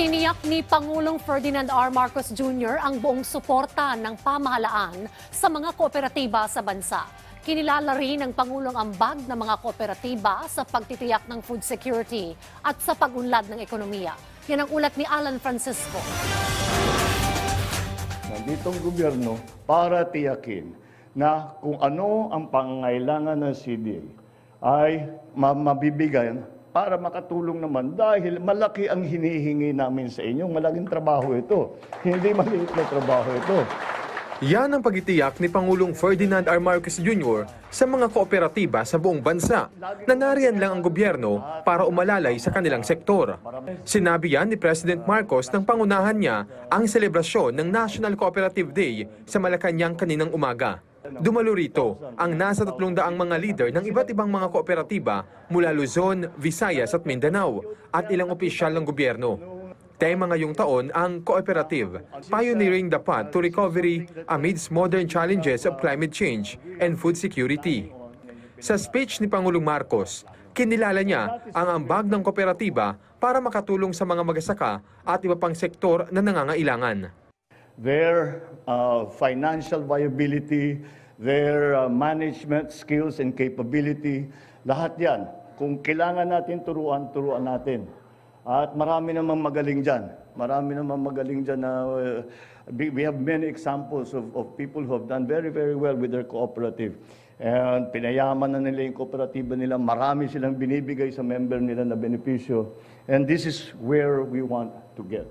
Tiniyak ni Pangulong Ferdinand R. Marcos Jr. ang buong suporta ng pamahalaan sa mga kooperatiba sa bansa. Kinilala rin ng Pangulong ambag ng mga kooperatiba sa pagtitiyak ng food security at sa pag-unlad ng ekonomiya. Yan ang ulat ni Alan Francisco. Nanditong gobyerno para tiyakin na kung ano ang pangangailangan ng CDA ay ma- mabibigyan para makatulong naman dahil malaki ang hinihingi namin sa inyo. Malaking trabaho ito. Hindi maliit na trabaho ito. Yan ang pagitiyak ni Pangulong Ferdinand R. Marcos Jr. sa mga kooperatiba sa buong bansa na nariyan lang ang gobyerno para umalalay sa kanilang sektor. Sinabi yan ni President Marcos nang pangunahan niya ang selebrasyon ng National Cooperative Day sa Malacanang kaninang umaga. Dumalo rito ang nasa 300 mga leader ng iba't ibang mga kooperatiba mula Luzon, Visayas at Mindanao at ilang opisyal ng gobyerno. Tema ngayong taon ang cooperative, pioneering the path to recovery amidst modern challenges of climate change and food security. Sa speech ni Pangulong Marcos, kinilala niya ang ambag ng kooperatiba para makatulong sa mga magasaka at iba pang sektor na nangangailangan. Their uh, financial viability, their uh, management skills and capability, lahat yan. Kung kailangan natin turuan, turuan natin. At marami namang magaling dyan. Marami namang magaling dyan na uh, we have many examples of, of people who have done very, very well with their cooperative. And pinayaman na nila yung kooperatiba nila. Marami silang binibigay sa member nila na benepisyo. And this is where we want to get.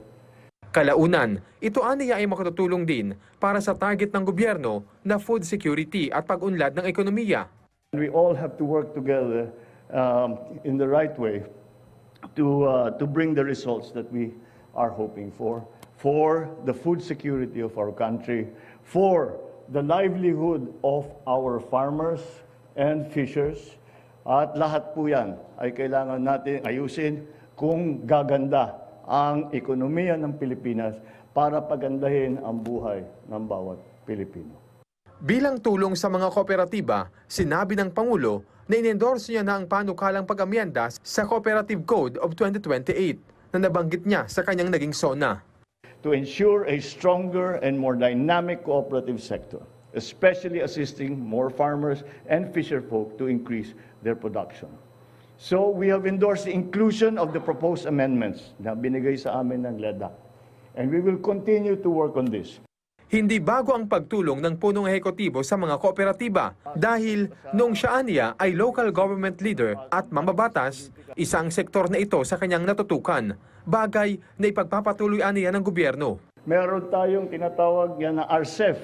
Kalaunan, ito aniya ay makatutulong din para sa target ng gobyerno na food security at pag-unlad ng ekonomiya. We all have to work together um, in the right way to, uh, to bring the results that we are hoping for, for the food security of our country, for the livelihood of our farmers and fishers. At lahat po yan ay kailangan natin ayusin kung gaganda ang ekonomiya ng Pilipinas para pagandahin ang buhay ng bawat Pilipino. Bilang tulong sa mga kooperatiba, sinabi ng Pangulo na inendorse niya na ang panukalang pag-amyenda sa Cooperative Code of 2028 na nabanggit niya sa kanyang naging SONA. to ensure a stronger and more dynamic cooperative sector, especially assisting more farmers and fisherfolk to increase their production. So we have endorsed the inclusion of the proposed amendments na binigay sa amin ng LEDA. And we will continue to work on this. Hindi bago ang pagtulong ng punong ehekutibo sa mga kooperatiba dahil noong siya niya ay local government leader at mambabatas, isang sektor na ito sa kanyang natutukan, bagay na ipagpapatuloy niya ng gobyerno. Meron tayong tinatawag yan na RCEF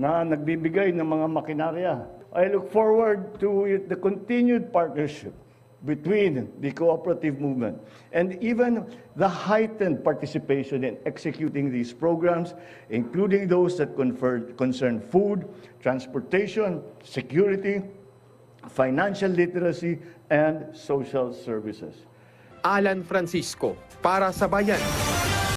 na nagbibigay ng mga makinarya. I look forward to the continued partnership between the cooperative movement and even the heightened participation in executing these programs, including those that concern food, transportation, security, financial literacy, and social services. Alan Francisco, para sa Bayan.